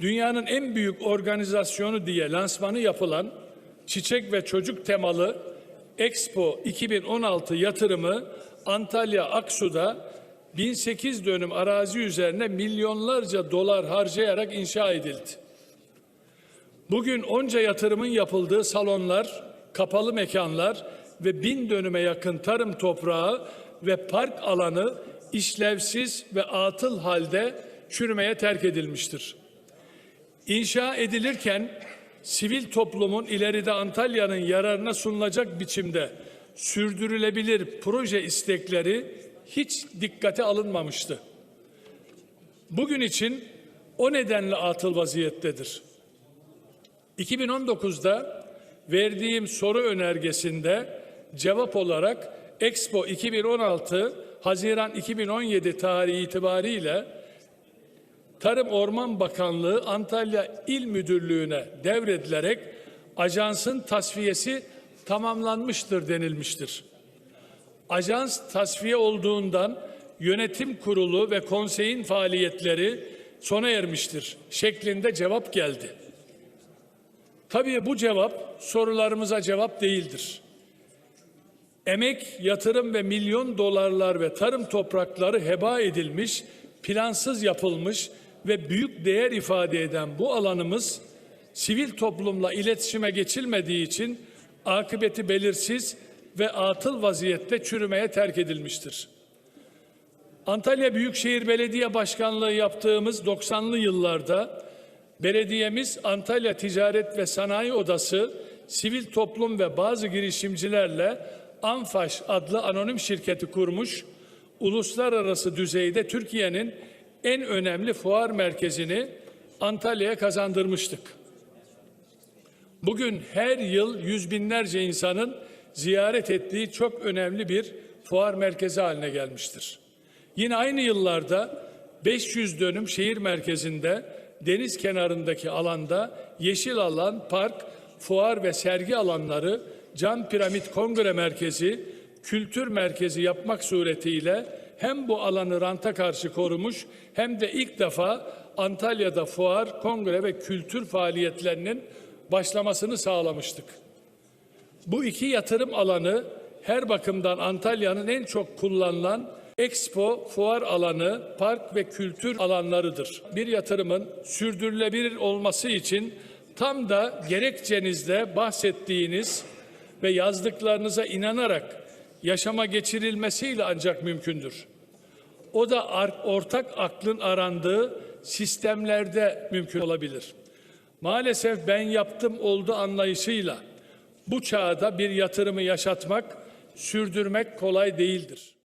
dünyanın en büyük organizasyonu diye lansmanı yapılan çiçek ve çocuk temalı Expo 2016 yatırımı Antalya Aksu'da 1008 dönüm arazi üzerine milyonlarca dolar harcayarak inşa edildi. Bugün onca yatırımın yapıldığı salonlar, kapalı mekanlar ve bin dönüme yakın tarım toprağı ve park alanı işlevsiz ve atıl halde çürümeye terk edilmiştir. İnşa edilirken sivil toplumun ileride Antalya'nın yararına sunulacak biçimde sürdürülebilir proje istekleri hiç dikkate alınmamıştı. Bugün için o nedenle atıl vaziyettedir. 2019'da verdiğim soru önergesinde cevap olarak Expo 2016 Haziran 2017 tarihi itibariyle Tarım Orman Bakanlığı Antalya İl Müdürlüğü'ne devredilerek ajansın tasfiyesi tamamlanmıştır denilmiştir. Ajans tasfiye olduğundan yönetim kurulu ve konseyin faaliyetleri sona ermiştir şeklinde cevap geldi. Tabii bu cevap sorularımıza cevap değildir. Emek, yatırım ve milyon dolarlar ve tarım toprakları heba edilmiş, plansız yapılmış ve büyük değer ifade eden bu alanımız sivil toplumla iletişime geçilmediği için akıbeti belirsiz ve atıl vaziyette çürümeye terk edilmiştir. Antalya Büyükşehir Belediye Başkanlığı yaptığımız 90'lı yıllarda belediyemiz Antalya Ticaret ve Sanayi Odası, sivil toplum ve bazı girişimcilerle Anfaş adlı anonim şirketi kurmuş, uluslararası düzeyde Türkiye'nin en önemli fuar merkezini Antalya'ya kazandırmıştık. Bugün her yıl yüz binlerce insanın ziyaret ettiği çok önemli bir fuar merkezi haline gelmiştir. Yine aynı yıllarda 500 dönüm şehir merkezinde deniz kenarındaki alanda yeşil alan, park, fuar ve sergi alanları, cam piramit kongre merkezi, kültür merkezi yapmak suretiyle hem bu alanı ranta karşı korumuş hem de ilk defa Antalya'da fuar, kongre ve kültür faaliyetlerinin başlamasını sağlamıştık. Bu iki yatırım alanı her bakımdan Antalya'nın en çok kullanılan Expo, fuar alanı, park ve kültür alanlarıdır. Bir yatırımın sürdürülebilir olması için tam da gerekçenizde bahsettiğiniz ve yazdıklarınıza inanarak yaşama geçirilmesiyle ancak mümkündür. O da ortak aklın arandığı sistemlerde mümkün olabilir. Maalesef ben yaptım oldu anlayışıyla bu çağda bir yatırımı yaşatmak, sürdürmek kolay değildir.